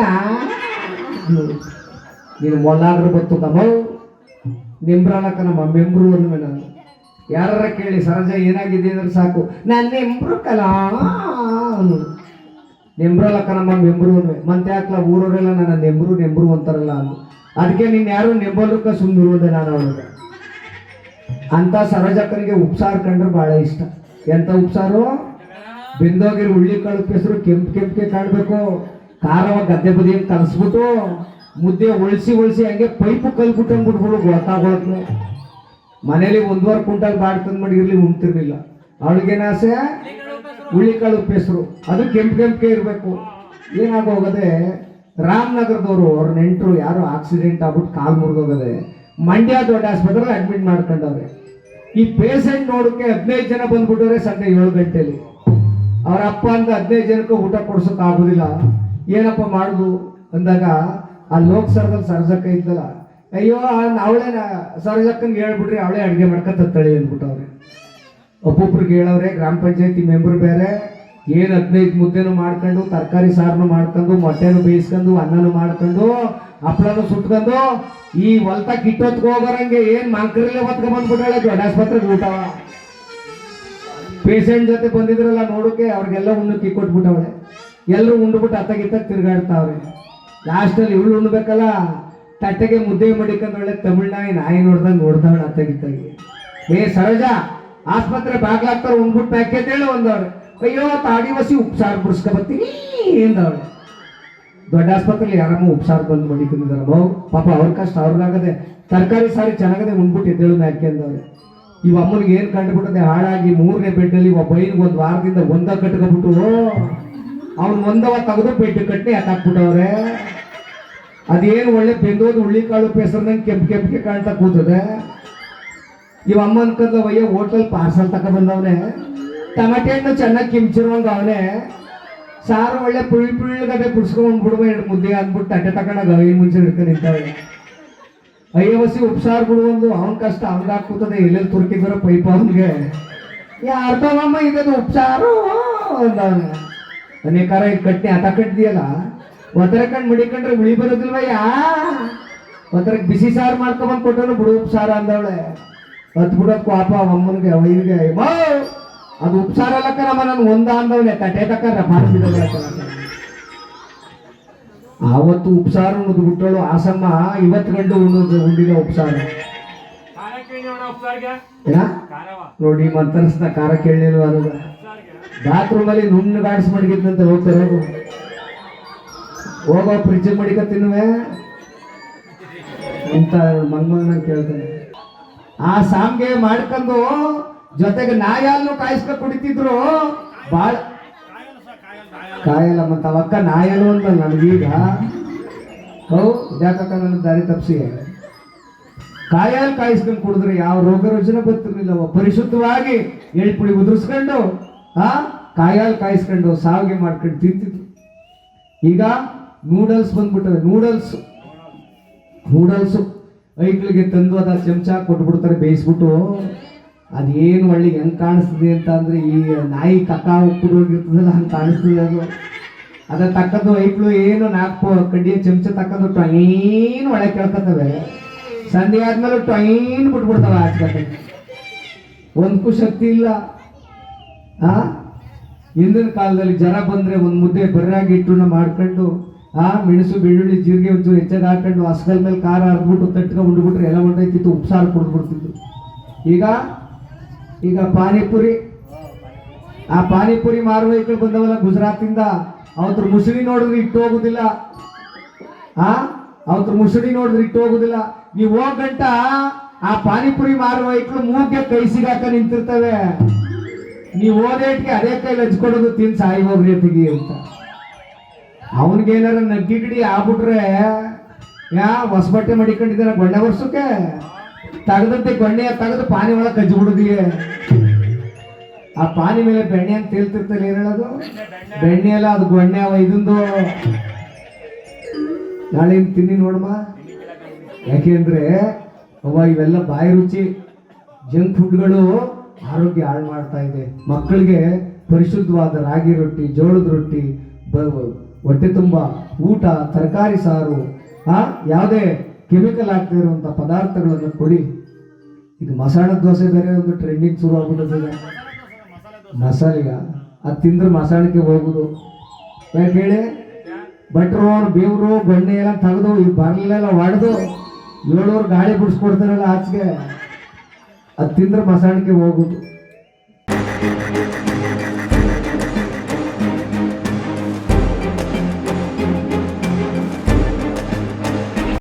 ನಿಂಬ್ರಕಲ್ಲ ನೀನು ಮೊಲ್ಲಾದ್ರೂ ಬತ್ತು ಕಮ್ಮ ನಿಂಬ್ರಲಕ್ಕ ನಮ್ಮ ಮೆಂಬ್ರು ಅಂದ್ಮೇಲೆ ನಾನು. ಯಾರ ಕೇಳಿ, ಸರಜ, ಏನಾಗಿದೆ ಅಂದ್ರೆ ಸಾಕು. ನಾನು ನೆಂಬ್ರು ಕಲಾ ಅನು ನಮ್ಮ ಮೆಂಬ್ರು ಅನ್ನುವೆ ಮತ್ತೆ ಹಾಕ್ಲ ಊರವರೆಲ್ಲ ನನ್ನ ನೆಂಬ್ರು ನೆಂಬ್ರು ಅಂತಾರಲ್ಲ ಅನ್ನು ಅದಕ್ಕೆ ನೀನು ಯಾರು ನೆಂಬಲಕ್ಕ ಸುಮ್ಮನಿರುವುದೇ ನಾನು ಅವಳಿಗೆ ಅಂತ ಸರಜಕ್ಕನಿಗೆ ಉಪ್ಸಾರು ಕಂಡ್ರೆ ಬಹಳ ಇಷ್ಟ. ಎಂತ ಉಪ್ಸಾರು? ಬೆಂದೋಗಿರೋ ಉಳ್ಳಿ ಕಾಳು ಹೆಸರು ಕೆಂಪು, ಕೆಂಪಿಗೆ ಕಾಣಬೇಕು. ಖಾರವ ಗದ್ದೆ ಬದಿಯನ್ನು ಕಲಸ್ಬಿಟ್ಟು ಮುದ್ದೆ ಉಳಿಸಿ ಉಳಿಸಿ ಹಂಗೆ ಪೈಪು ಕಲ್ಬಿಟ್ಟು ಅಂದ್ಬಿಟ್ಬಿಡು ಗೊತ್ತಾಗೋದ್ನು ಮನೇಲಿ ಒಂದುವರೆ ಕುಂಟಲ್ ಬಾಡ್ ತಂದು ಮಾಡಿ ಇರ್ಲಿ ಉಣ್ತಿರ್ಲಿಲ್ಲ. ಅವಳಿಗೇನ ಆಸೆ? ಉಳ್ಳಿ ಕಾಳು ಹೆಸರು. ಅದು ಕೆಂಪು ಕೆಂಪಿಗೆ ಇರಬೇಕು. ಏನಾಗೋಗದೆ ರಾಮನಗರದವರು ಅವ್ರ ನೆಂಟರು ಯಾರು ಆಕ್ಸಿಡೆಂಟ್ ಆಗ್ಬಿಟ್ಟು ಕಾಲು ಮುರಿದೋಗದೆ ಮಂಡ್ಯ ದೊಡ್ಡ ಆಸ್ಪತ್ರೆ ಅಡ್ಮಿಟ್ ಮಾಡ್ಕೊಂಡವ್ರೆ. ಈ ಪೇಷಂಟ್ ನೋಡೋಕೆ ಹದಿನೈದು ಜನ ಬಂದ್ಬಿಟ್ಟವ್ರೆ ಸಂಜೆ ಏಳು ಗಂಟೆಯಲ್ಲಿ ಅವ್ರ ಅಪ್ಪ ಅಂತ ಹದಿನೈದು ಜನಕ್ಕೆ ಊಟ ಕೊಡ್ಸೋಕೆ ಆಗೋದಿಲ್ಲ. ಏನಪ್ಪ ಮಾಡುದು ಅಂದಾಗ ಆ ಲೋಕ್ ಸರ್ದಲ್ಲಿ ಸರ್ಜಕ್ಕ ಇದ್ದಲ್ಲ, ಅಯ್ಯೋ ಅವಳೇ ಸರ್ಜಕ್ಕಂಗೆ ಹೇಳ್ಬಿಟ್ರಿ ಅವಳೇ ಅಡುಗೆ ಮಾಡ್ಕೊತತ್ತಳಿ ಅಂದ್ಬಿಟ್ಟವ್ರೆ ಒಬ್ಬೊಬ್ರಿಗೆ ಹೇಳವ್ರೆ, ಗ್ರಾಮ ಪಂಚಾಯತಿ ಮೆಂಬರ್ ಬೇರೆ, ಏನ್ ಹದಿನೈದು ಮುದ್ದೆನು ಮಾಡ್ಕೊಂಡು, ತರಕಾರಿ ಸಾರನು ಮಾಡ್ಕೊಂಡು, ಮೊಟ್ಟೆನು ಬೇಯಿಸ್ಕೊಂಡು, ಅನ್ನನು ಮಾಡ್ಕೊಂಡು ಹಪ್ಪಳನು ಸುಟ್ಕೊಂಡು, ಈ ಹೊಲ್ತ ಕಿಟ್ಟೊತ್ಕ ಹೋಗೋರಂಗೆ ಏನು ಮಾಂಕರಲ್ಲೇ ಹೊತ್ಕೊ ಬಂದ್ಬಿಟ್ಟಾಳೆ ದೊಡ್ಡ ಆಸ್ಪತ್ರೆಗೆ ಊಟವ ಪೇಷಂಟ್ ಜೊತೆ ಬಂದಿದ್ರಲ್ಲ ನೋಡೋಕೆ ಅವ್ರಿಗೆಲ್ಲ ಉಣ್ಣಕ್ಕೆ ಕೊಟ್ಬಿಟ್ಟವಳೆ ಎಲ್ಲರೂ ಉಂಡ್ಬಿಟ್ಟು ಅತ್ತಗಿತ್ತ ತಿರ್ಗಾಡ್ತಾವ್ರೆ. ಲಾಸ್ಟಲ್ಲಿ ಇವಳು ಉಣ್ಬೇಕಲ್ಲ, ತಟ್ಟೆಗೆ ಮುದ್ದೆ ಮಡಿಕೊಂಡೊಳ್ಳೆ ತಮಿಳ್ನಾಯಿ ನಾಯಿ ನೋಡ್ದಂಗೆ ನೋಡ್ದವಳೆ ಅತ್ತಗಿತ್ತಾಗಿ ಏ ಸರೋಜ, ಆಸ್ಪತ್ರೆ ಬಾಗ್ಲಾಗ್ತಾರ ಉಂಡ್ಬಿಟ್ಟು ಪ್ಯಾಕೆಟ್ ಒಂದವ್ರೆ ಅಯ್ಯೋ, ತಾಡಿ ವಸಿ ಉಪ್ಸಾರ ಬಿಡಿಸ್ಕೊ ಬರ್ತೀನಿ ಎಂದವಳೆ ದೊಡ್ಡ ಆಸ್ಪತ್ರೆಲಿ ಯಾರಮ್ಮ ಉಪ್ಸಾರ ಬಂದು ಮಡಿಕೊಂಡಿದಾರ. ಪಾಪ ಅವ್ರ ಕಷ್ಟ ಅವ್ರಿಗಾಗದೆ ತರಕಾರಿ ಸಾರಿ ಚೆನ್ನಾಗದೆ ಉಂಡ್ಬಿಟ್ಟು ಎದ್ದೇಳು ಮ್ಯಾಕೆ ಅಂದವ್ರೆ. ಇವ ಅಮ್ಮನಿಗೆ ಏನು ಕಂಡುಬಿಟ್ಟದೆ ಹಾಳಾಗಿ ಮೂರನೇ ಬೆಡ್ಡಲ್ಲಿ ಒಬ್ಬ ಬೈನ್ಗೆ ಒಂದು ವಾರದಿಂದ ಒಂದ ಕಟ್ಕೊಬಿಟ್ಟು ಅವ್ನು ಒಂದವ ತೆಗೆದು ಪೆಟ್ಟು ಕಟ್ಟಿ ಎತ್ತಾಕ್ಬಿಟ್ಟವ್ರೆ ಅದೇನು ಒಳ್ಳೆ ಬೆಂದೋದು ಹುಳ್ಳಿ ಕಾಳು ಪೇಸರ್ದಂಗೆ ಕೆಂಪು ಕೆಂಪಿಗೆ ಕಾಣ್ತಾ ಕೂತದೆ. ಇವ ಅಮ್ಮ ಅನ್ಕಂದ ಒಯ್ಯ ಹೋಟೆಲ್ ಪಾರ್ಸಲ್ ತಕ ಬಂದವನೆ. ಟಮಾಟೆ ಹಣ್ಣು ಚೆನ್ನಾಗಿ ಕಿಮ್ಚಿರುವಂಗ ಅವನೇ. ಸಾರು ಒಳ್ಳೆ ಪುಳ್ ಪುಳ್ಳಗದೆ ಕುಡ್ಸ್ಕೊಂಡ್ ಬಿಡುವ ಎರಡು ಮುದ್ದೆ ಅಂದ್ಬಿಟ್ಟು ತಟ್ಟೆ ತಕೊಂಡಾಗ ಅವಿನ ಮುಂಚೆ ಹಿಡ್ಕೊಂಡು ನಿಂತವಳೆ ಅಯ್ಯವಸಿ, ಉಪ್ಸಾರು ಬಿಡುವಂದು ಅವನ ಕಷ್ಟ ಅವ್ನಿಗೆ ಕೂತದೆ ಎಲ್ಲೆಲ್ಲಿ ತುರ್ಕಿದ್ರ ಪೈಪ್ ಅವನಿಗೆ. ಯಾರ್ದಮ್ಮ ಇದದು ಉಪ್ಸಾರು? ಅಂದವನೆ. ಅನೇಕಾರ ಇದು ಕಟ್ಟಿ ಹತ ಕಟ್ಟಿದೆಯಲ್ಲ ಒತ್ತರ ಕಣ್ ಮಡಿಕೊಂಡ್ರೆ ಉಳಿ ಬರೋದಿಲ್ವಯ್ಯ? ಒತ್ತರ ಬಿಸಿ ಸಾರು ಮಾಡ್ಕೊಂಬಂದು ಕೊಟ್ಟನು ಬಿಡು ಉಪ್ಸಾರ ಅಂದವಳೆ. ಹತ್ ಬಿಡೋದ್ ಪಾಪ ಅಮ್ಮನಿಗೆ ವೈನಿಗೆ ಮಾ ಅದು ಉಪ್ಸಾರ ಅಲ್ಲಕ್ಕ ನಮ್ಮ ನಾನು ಒಂದ ಅಂದವಳೆ ತಟೆ ತಕ್ಕ ಮಾಡಿಬಿಡೋದು ಆವತ್ತು ಉಪ್ಸಾರ ಉಣ್ಣದು ಬಿಟ್ಟಳು ಆಸಮ್ಮ ಇವತ್ ಗಂಡು ಉಣ್ಣದು ಉಂಡಿಲ್ಲ ಉಪ್ಸಾರ ನೋಡ ಮಂತರಿಸ್ದ ಖಾರ ಕೇಳಲಿಲ್ವ ಬಾತ್ರೂಮ್ ಅಲ್ಲಿ ನುಣ್ಣು ಗಾಡಿಸ್ ಮಡಗಿದ್ದಂತೆ ಹೋಗ್ತಾರೆ ಹೋಗು ಫ್ರಿಜ್ ಮಡಿಕ ತಿನ್ನುವೆ. ಅಂತ ಮಂಗನ ಕೇಳ್ತಾನೆ. ಆ ಸಾಂಗೆ ಮಾಡ್ಕೊಂಡು ಜೊತೆಗೆ ನಾಯಾಲ್ನು ಕಾಯಿಸ್ಕೊ ಕುಡಿತಿದ್ರು. ಬಾಳ ಕಾಯಲ್ಲ ಮತ್ತ ಅವಕ್ಕ ನಾಯಲು ಅಂತ ನನಗೀಗ. ಹೌ, ಇದ್ಯಾಕಕ್ಕ ನನ್ನ ದಾರಿ ತಪ್ಸಿ ಕಾಯಲ್ ಕಾಯಿಸ್ಕೊಂಡು ಕುಡಿದ್ರೆ ಯಾವ ರೋಗ ರುಜಿನ ಗೊತ್ತಿರಲಿಲ್ಲ ಪರಿಶುದ್ಧವಾಗಿ ಎಳ್ಪುಳಿ ಉದುರಿಸ್ಕೊಂಡು ಆ? ಕಾಯಲ್ ಕಾಯಿಸ್ಕೊಂಡು ಸಾವಿಗೆ ಮಾಡ್ಕೊಂಡು ತಿಂತಿದ್ರು ಈಗ ನೂಡಲ್ಸ್ ಬಂದ್ಬಿಟ್ಟವೆ, ನೂಡಲ್ಸ್. ನೂಡಲ್ಸ್. ಐಕ್ಳಿಗೆ ತಂದು ಅದ ಚಮಚ ಕೊಟ್ಬಿಡ್ತಾರೆ, ಬೇಯಿಸ್ಬಿಟ್ಟು. ಅದೇನು ಹಳ್ಳಿಗೆ ಹೆಂಗೆ ಕಾಣಿಸ್ತದೆ ಅಂತ ಅಂದ್ರೆ ಈ ನಾಯಿ ಕಕ್ಕ ಹೋಗಿರ್ತದಲ್ಲ, ಹಂಗೆ ಕಾಣಿಸ್ತದೆ ಅದು. ಅದ ತಕ್ಕದ್ದು ಐಕ್ಳು ಏನು ನಾಲ್ಕು ಕಡ್ಡಿಯ ಚಮಚ ತಕ್ಕದ್ದು ಟೈನ್ ಒಳಗೆ ಕೇಳ್ಕೊತವೆ ಸಂಧಿ ಆದ್ಮೇಲೆ ಟೈನ್ ಬಿಟ್ಬಿಡ್ತವೆ ಆಚೆ ಒಂದಕ್ಕೂ ಶಕ್ತಿ ಇಲ್ಲ. ಆ? ಹಿಂದಿನ ಕಾಲದಲ್ಲಿ ಜರ ಬಂದ್ರೆ ಒಂದು ಮುದ್ದೆ ಬರ್ರಾಗಿ ಹಿಟ್ಟನ್ನ ಮಾಡ್ಕೊಂಡು, ಆ ಮೆಣಸು, ಬೆಳ್ಳುಳ್ಳಿ, ಜೀರಿಗೆ ಒಂಚೂರು ಹೆಚ್ಚಾಗಿ ಹಾಕೊಂಡು ಹಸ್ಕಲ್ ಮೇಲೆ ಖಾರ ಹರ್ಬಿಟ್ಟು ತಟ್ಕೊಂಡು ಉಂಡ್ಬಿಟ್ರೆ ಎಲ್ಲ ಹೊಂಟೈತಿತ್ತು ಉಪ್ಸಾರು ಕೊಡ್ಬಿಡ್ತಿದ್ರು ಈಗ ಈಗ ಪಾನಿಪುರಿ, ಆ ಪಾನಿಪುರಿ ಮಾರುವ ವೆಹಿಕಲ್ ಬಂದವಲ್ಲ ಗುಜರಾತಿಂದ, ಅವತ್ರ ಮುಸುಳಿ ನೋಡಿದ್ರೆ ಇಟ್ಟು ಹೋಗುದಿಲ್ಲ. ಆ? ಅವತ್ರ ಮುಸುಳಿ ನೋಡಿದ್ರೆ ಇಟ್ಟು ಹೋಗುದಿಲ್ಲ. ನೀವು ಹೋಗಂಟ ಆ ಪಾನಿಪುರಿ ಮಾರುವ ಮೂಗ್ಗೆ ಕೈ ಸಿಗಾಕ ನಿಂತಿರ್ತವೆ. ನೀವು ಓದೇಟ್ಗೆ ಅದೇ ಕೈಲಿ ಹಚ್ಕೊಡೋದು ತಿನ್ ಸಾಯಿ ಹೋಗ್ರಿ ತೆಗಿ ಅಂತ. ಅವನಿಗೇನಾರ ನಗ್ಗಿಗಡಿ ಆಗ್ಬಿಟ್ರೆ, ಯಾ ಹೊಸ ಬಟ್ಟೆ ಮಡಿಕೊಂಡಿದ್ದಾನೆ ಗೊಣ್ಣೆ ವರ್ಷಕ್ಕೆ? ತಗದಂತೆ ಗೊಣ್ಣೆ ತೆಗೆದು ಪಾನಿ ಒಳಗೆ ಆ ಪಾನಿ ಮೇಲೆ ಬೆಣ್ಣೆ ಅಂತ ತೇಲ್ತಿರ್ತಲ್ಲ ಏನ್ ಹೇಳೋದು? ಬೆಣ್ಣೆ ಅಲ್ಲ, ಅದು ಗೊಣ್ಣೆ ಅವ ಇದೊಂದು. ನಾಳೆ ತಿನ್ನಿ ನೋಡಮ್ಮ. ಯಾಕೆಂದ್ರೆ ಅವ ಇವೆಲ್ಲ ಬಾಯಿ ರುಚಿ, ಜಂಕ್ ಫುಡ್ಗಳು ಆರೋಗ್ಯ ಹಾಳು ಮಾಡ್ತಾ ಇದೆ. ಮಕ್ಕಳಿಗೆ ಪರಿಶುದ್ಧವಾದ ರಾಗಿ ರೊಟ್ಟಿ, ಜೋಳದ ರೊಟ್ಟಿ ಹೊಟ್ಟೆ ತುಂಬ ಊಟ, ತರಕಾರಿ ಸಾರು, ಆ, ಯಾವುದೇ ಕೆಮಿಕಲ್ ಆಗ್ತಾ ಇರುವಂಥ ಪದಾರ್ಥಗಳನ್ನು ಕೊಡಿ. ಈಗ ಮಸಾಲೆ ದೋಸೆ ಬೇರೆ ಒಂದು ಟ್ರೆಂಡಿಂಗ್ ಶುರು ಆಗ್ಬಿಟ್ಟಿದೆ. ಮಸಾಲೆಗ, ಅದು ತಿಂದ್ರೆ ಮಸಾಲಕ್ಕೆ ಹೋಗುದು. ಯಾಕೆ ಹೇಳಿ? ಬೇವ್ರು, ಬೆಣ್ಣೆ ಎಲ್ಲ ತೆಗೆದು ಈ ಬರ್ಲೆಲ್ಲ ಒಡೆದು ಏಳೂರು ಗಾಳಿ ಬಿಡಿಸ್ಕೊಡ್ತಾರಲ್ಲ ಆಚೆಗೆ. ಅದು ತಿಂದ್ರೆ ಮಸಾಣಿಕೆ ಹೋಗುದು.